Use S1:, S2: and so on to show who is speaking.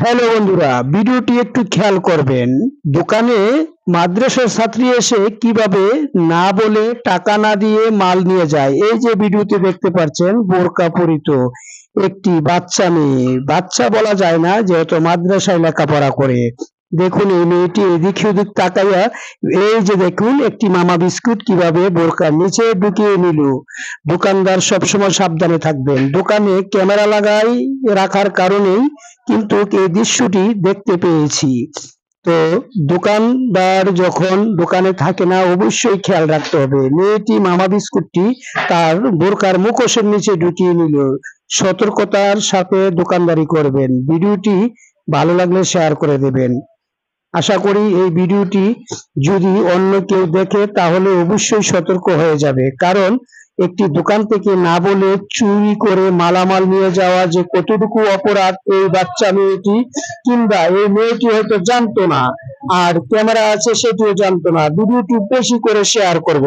S1: Hello বন্ধুরা, ভিডিওটি একটু খেয়াল করবেন। দোকানে মাদ্রাসার ছাত্রী এসে কীভাবে না বলে টাকা না দিয়ে মাল নিয়ে যায়, এই যে ভিডিওতে দেখতে পাচ্ছেন বোরকা পরিত একটি বাচ্চা মেয়ে। বাচ্চা বলা যায় না, যেহেতু মাদ্রাসায় লেখাপড়া করে। দেখুন, এই মেয়েটি এদিক ওদিক তাকাইয়া, এই যে দেখুন, একটি মামা বিস্কুট কীভাবে বোরকার নিচে ঢুকিয়ে নিল। দোকানদার সবসময় সাবধানে থাকবেন। দোকানে ক্যামেরা লাগাই রাখার কারণেই কিন্তু এই দৃশ্যটি দেখতে পেয়েছি। তো দোকানদার যখন দোকানে থাকে না, অবশ্যই খেয়াল রাখতে হবে। মেয়েটি মামা বিস্কুটটি তার বোরকার মুখোশের নিচে ঢুকিয়ে নিল। সতর্কতার সাথে দোকানদারি করবেন। ভিডিওটি ভালো লাগলে শেয়ার করে দেবেন। আশা করি এই ভিডিওটি যদি অন্য কেউ দেখে, তাহলে অবশ্যই সতর্ক হয়ে যাবে। কারণ একটি দোকান থেকে না বলে চুরি করে মালামাল নিয়ে যাওয়া যে কতটুকু অপরাধ এই বাচ্চা মেয়েটি কিংবা এই মেয়েটি হয়তো জানতো না, আর ক্যামেরা আছে সেটিও জানতো না। ভিডিওটি বেশি করে শেয়ার করবে।